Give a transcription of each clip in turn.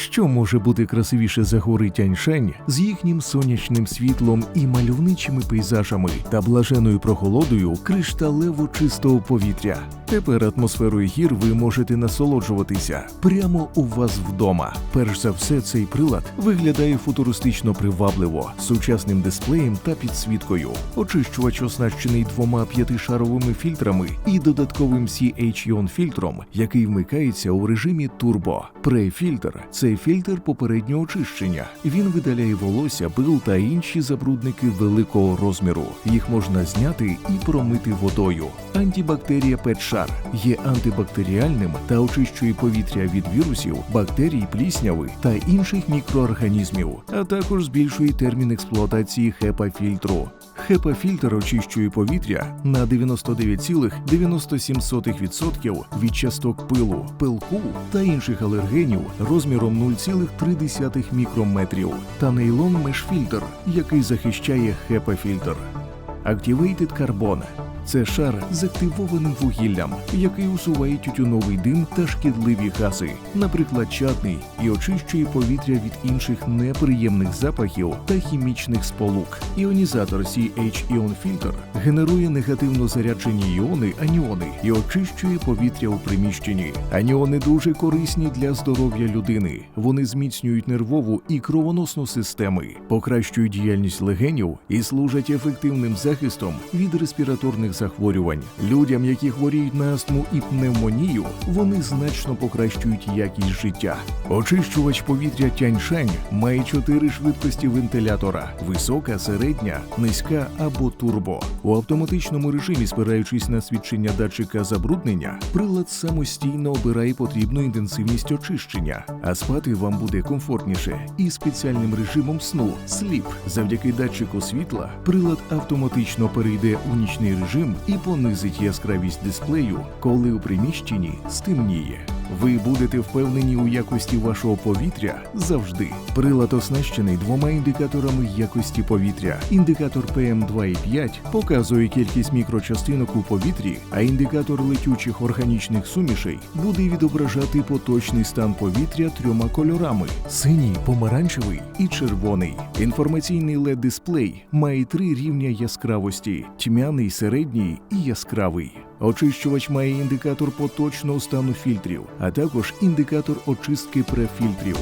Що може бути красивіше за гори Тяньшань з їхнім сонячним світлом і мальовничими пейзажами та блаженою прохолодою кришталево чистого повітря? Тепер атмосферою гір ви можете насолоджуватися прямо у вас вдома. Перш за все, цей прилад виглядає футуристично привабливо, сучасним дисплеєм та підсвіткою. Очищувач оснащений двома п'ятишаровими фільтрами і додатковим CH-Ion фільтром, який вмикається у режимі турбо. Префільтр це фільтр попереднього очищення. Він видаляє волосся, пил та інші забрудники великого розміру. Їх можна зняти і промити водою. Антибактерія PetShar є антибактеріальним та очищує повітря від вірусів, бактерій, плісняви та інших мікроорганізмів, а також збільшує термін експлуатації HEPA-фільтру. HEPA-фільтр очищує повітря на 99,97% від часток пилу, пилку та інших алергенів розміром 0,3 мікрометрів та нейлон мешфільтр, який захищає HEPA-фільтр. Activated Carbon – це шар з активованим вугіллям, який усуває тютюновий дим та шкідливі гази, наприклад, чадний, і очищує повітря від інших неприємних запахів та хімічних сполук. Іонізатор CH-Ion фільтр генерує негативно заряджені іони аніони і очищує повітря у приміщенні. Аніони дуже корисні для здоров'я людини. Вони зміцнюють нервову і кровоносну системи, покращують діяльність легенів і служать ефективним захистом від респіраторних захворювань. Людям, які хворіють на астму і пневмонію, вони значно покращують якість життя. Очищувач повітря Тяньшань має чотири швидкості вентилятора: висока, середня, низька або турбо. У автоматичному режимі, спираючись на свідчення датчика забруднення, прилад самостійно обирає потрібну інтенсивність очищення, а спати вам буде комфортніше і спеціальним режимом сну сліп. Завдяки датчику світла прилад автоматично перейде у нічний режим і понизить яскравість дисплею, коли у приміщенні стемніє. Ви будете впевнені у якості вашого повітря завжди. Прилад оснащений двома індикаторами якості повітря. Індикатор PM2,5 показує кількість мікрочастинок у повітрі, а індикатор летючих органічних сумішей буде відображати поточний стан повітря трьома кольорами: синій, помаранчевий і червоний. Інформаційний led дисплей має три рівня яскравості: тьмяний, середній і яскравий. Очищувач має індикатор поточного стану фільтрів, а також індикатор очистки префільтрів.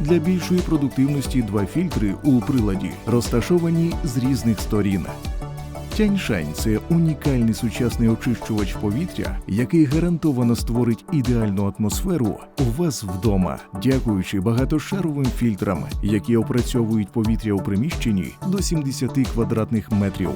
Для більшої продуктивності два фільтри у приладі розташовані з різних сторін. Тяньшань це унікальний сучасний очищувач повітря, який гарантовано створить ідеальну атмосферу у вас вдома, дякуючи багатошаровим фільтрам, які опрацьовують повітря у приміщенні до 70 квадратних метрів.